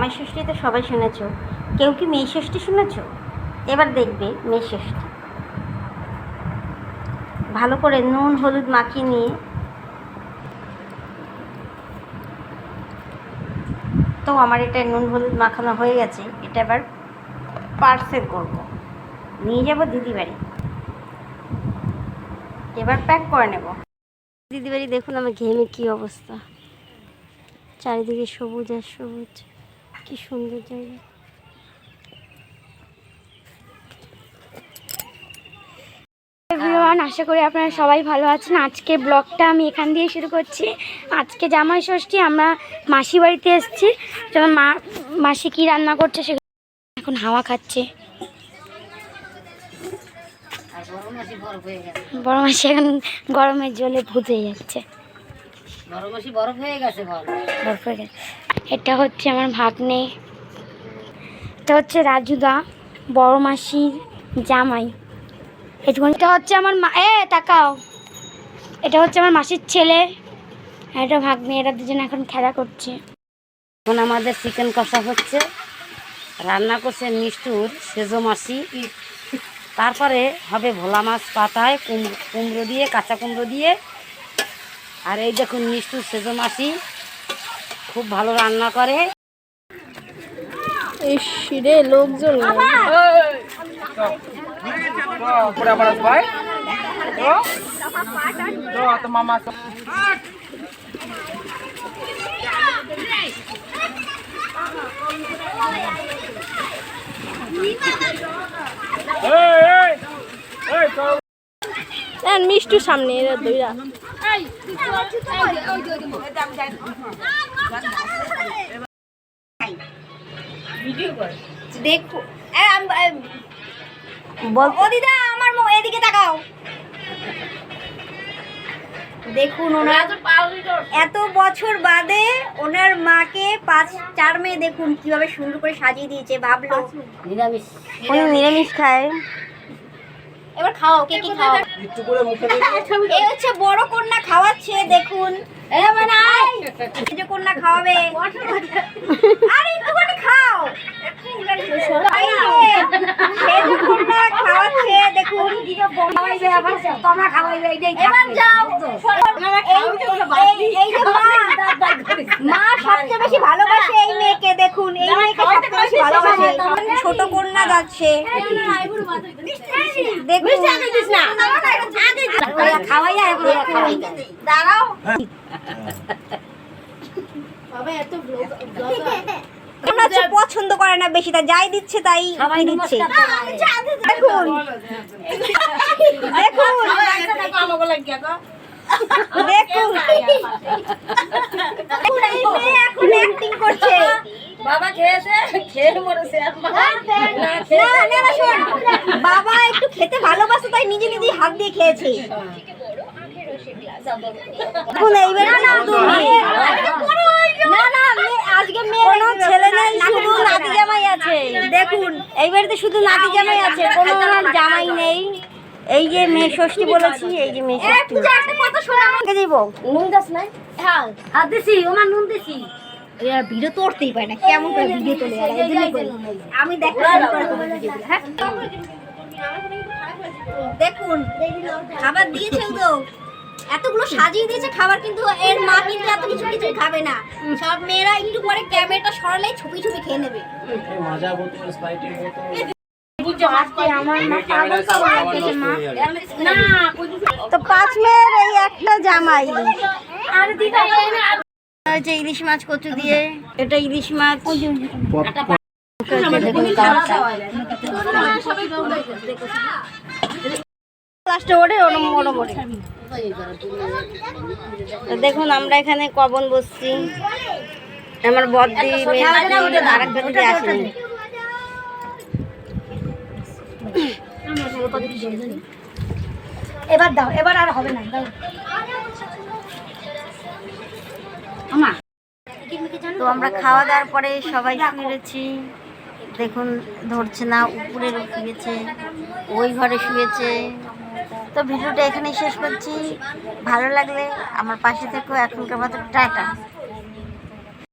আমার ষষ্ঠী তো সবাই শুনেছ। কেউ কি মেয়ে ষষ্ঠী শুনেছ? এবার দেখবে মেয়ে ষষ্ঠী। ভালো করে নুন, হলুদ মাখিয়ে নিয়ে। তো আমার এটা নুন, হলুদ মাখানো হয়ে গেছে। এটা এবার পার্সেল করব। নিয়ে যাব দিদি বাড়ি। এবার প্যাক করে নেব। দিদি বাড়ি দেখুন আমার ঘেমে কী অবস্থা। চারিদিকে সবুজ আর সবুজ। কি সুন্দর জায়গা। এভরিওয়ান আশা করি আপনারা সবাই ভালো আছেন। আজকে ব্লগটা আমি এখান দিয়ে শুরু করছি। আজকে জামাই ষষ্ঠী আমরা মাসি বাড়িতে এসেছি। যেমন মা মাসি কি রান্না করছে সে এখন হাওয়া খাচ্ছে। বড় মাসি এখন গরমের জলে ভূত হয়ে যাচ্ছে। বরফ হয়ে গেছে বরফ হয়ে গেছে। এটা হচ্ছে আমার ভাগ্নে। এটা হচ্ছে রাজুদা বড় মাসির জামাই। এটা হচ্ছে আমার মা এ তাকাও। এটা হচ্ছে আমার মাসির ছেলে। আর এটা ভাগ্নে এরা দুজন এখন খেলা করছে। এখন আমাদের চিকেন কষা হচ্ছে। রান্না করছে মিষ্টুর সেজো মাসি। তারপরে হবে ভোলা মাছ পাতায় কুমড়ো দিয়ে কাঁচা কুমড়ো দিয়ে আর এই দেখুন মিষ্টুর সেজো মাসি খুব ভালো রান্না করে। রে লোকজন পুরা বড় ভাই তো তো তো মামা তো মিষ্টু সামনে এরা দুইরা। দেখো দিদা আমার এদিকে তাকাও। দেখুন ওনার এত বছর বাদে ওনার মাকে পাঁচ চার মেয়ে দেখুন কীভাবে সুন্দর করে সাজিয়ে দিয়েছে ভাবলো। নিরামিষ নিরামিষ খায়। এবার খাও কে কি খাও? একটু করে মুখে দিবি এই হচ্ছে বড় কন্যা খাওয়াচ্ছে দেখুন। এই যে কন্যা খাওয়াবে। আরে একটুখানি খাও। এই যে, সেই যে কন্যা খাওয়াচ্ছে দেখুন। এবার যাও। এই যে মা মা সবচেয়ে বেশি ভালোবাসে এই মেয়েকে দেখুন এই মেয়েকে সবচেয়ে বেশি ভালোবাসে। ছোট কন্যা যাচ্ছে খাওয়াই দাঁড়াও হচ্ছে পছন্দ করে না বেশি তা যাই দিচ্ছে তাই সবাই দিচ্ছে দেখুন। দেখুন। দেখুন দেখুন, এই মেয়ে এখন অ্যাক্টিং করছে বাবা খেয়েছে খেয়ে মরেছে না না না শোন বাবা একটু খেতে ভালোবাসে তাই নিজে নিজে হাত দিয়ে খেয়েছে এখন এইবার না না আজকে মেয়ে কোনো ছেলে নেই শুধু নাতি জামাই আছে দেখুন এই বাড়িতে শুধু নাতি জামাই আছে কোনো ওনার জামাই নেই এই যে মেয়ে ষষ্ঠী বলেছি এই যে মেয়ে ষষ্ঠী। কে দিব? নুন দাস নাই হ্যাঁ হাত দিছি ওমা নুন দিছি এরা ভিডিও তোড়তেই পারে না কেমন করে ভিডিও তোলে এরা এই জন্যই আমি হ্যাঁ? দেখুন খাবার দিয়েছে তো। এতগুলো সাজিয়ে দিয়েছে খাবার কিন্তু এর মা কিন্তু এত কিছু কিছু খাবে না। সব মেয়েরা একটু পরে ক্যামেরাটা সরালে ছবি ছবি খেয়ে নেবে। তো পাঁচ মেয়ের এই একটা জামাই। হচ্ছে ইলিশ মাছ কচু দিয়ে। এটা ইলিশ মাছ। দেখুন আমরা এখানে কবন বসছি। আমার বদ্দি মেয়ে আর একটা দিদি আসেনি। এবার দাও এবার আর হবে না দাও। তো আমরা খাওয়া দাওয়ার পরে সবাই শুয়েছি দেখুন ধরছে না উপরে শুয়েছে ওই ঘরে শুয়েছে। তো ভিডিওটা এখানেই শেষ করছি। ভালো লাগলে আমার পাশে থেকেও এখনকার মতো টাটা।